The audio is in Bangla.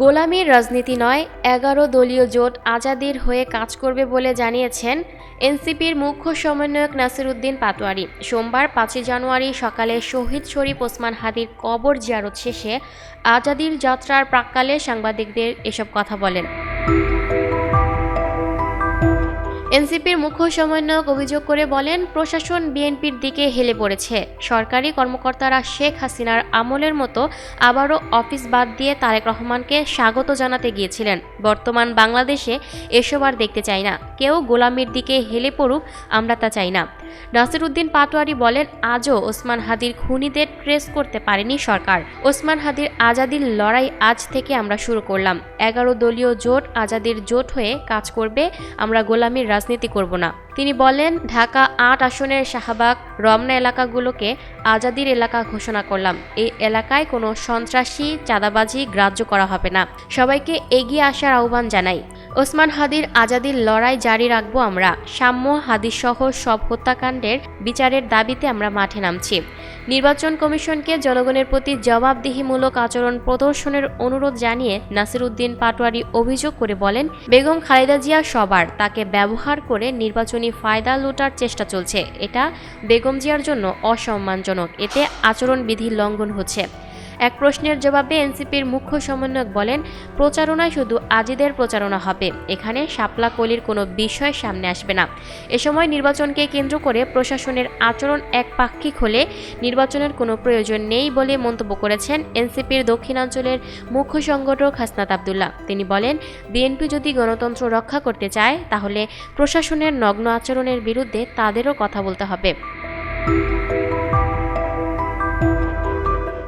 গোলামীর রাজনীতি নয়, এগারো দলীয় জোট আজাদির হয়ে কাজ করবে বলে জানিয়েছেন এনসিপির মুখ্য সমন্বয়ক নাসিরুদ্দিন পাতোয়ারি সোমবার পাঁচই জানুয়ারি সকালে শহীদ শরীফ ওসমান হাদির কবর জিয়ারত শেষে আজাদির যাত্রার প্রাক্কালে সাংবাদিকদের এসব কথা বলেন। এনসিপির মুখ্য সমন্বয়ক অভিযোগ করে বলেন, প্রশাসন বিএনপির দিকে হেলে পড়েছে। সরকারি কর্মকর্তারা শেখ হাসিনার আমলের মতো আবারও অফিস বাদ দিয়ে তারেক রহমানকে স্বাগত জানাতে গিয়েছিলেন। বর্তমান বাংলাদেশে এসব আর দেখতে চাই না। কেউ গোলামির দিকে হেলে পড়ুক, আমরা তা চাই না। নাসিরুদ্দিন পাটোয়ারি বলেন, আজও ওসমান হাদির খুনিদের ট্রেস করতে পারেনি সরকার। ওসমান হাদির আজাদির লড়াই আজ থেকে আমরা শুরু করলাম। এগারো দলীয় জোট আজাদির জোট হয়ে কাজ করবে, আমরা গোলামির রাজনীতি করব না। তিনি বলেন, ঢাকা আট আসনের শাহবাগ, রমনা এলাকাগুলোকে আজাদির এলাকা ঘোষণা করলাম। এই এলাকায় কোনো সন্ত্রাসী, চাঁদাবাজি গ্রাহ্য করা হবে না। সবাইকে এগিয়ে আসার আহ্বান জানাই। ওসমান হাদির আজাদির লড়াই জারি রাখব আমরা। সাম্য হাদির সহ সব হত্যাকাণ্ডের বিচারের দাবিতে আমরা মাঠে নামছি। নির্বাচন কমিশনকে জনগণের প্রতি জবাবদিহিমূলক আচরণ প্রদর্শনের অনুরোধ জানিয়ে নাসিরুদ্দিন পাটোয়ারি অভিযোগ করে বলেন, বেগম খালেদা জিয়া সবার, তাকে ব্যবহার করে নির্বাচনী ফায়দা লুটার চেষ্টা চলছে। এটা বেগম জিয়ার জন্য অসম্মানজনক। এতে আচরণবিধি লঙ্ঘন হচ্ছে। এক প্রশ্নের জবাবে এনসিপির মুখ্য সমন্বয়ক বলেন, প্রচারণায় শুধু আজিদের প্রচারণা হবে। এখানে শাপলা কলির কোনো বিষয় সামনে আসবে না। এ সময় নির্বাচনকে কেন্দ্র করে প্রশাসনের আচরণ একপাক্ষিক হলে নির্বাচনের কোনো প্রয়োজন নেই বলে মন্তব্য করেছেন এনসিপির দক্ষিণাঞ্চলের মুখ্য সংগঠক হাসনাত আবদুল্লাহ। তিনি বলেন, বিএনপি যদি গণতন্ত্র রক্ষা করতে চায়, তাহলে প্রশাসনের নগ্ন আচরণের বিরুদ্ধে তাদেরও কথা বলতে হবে।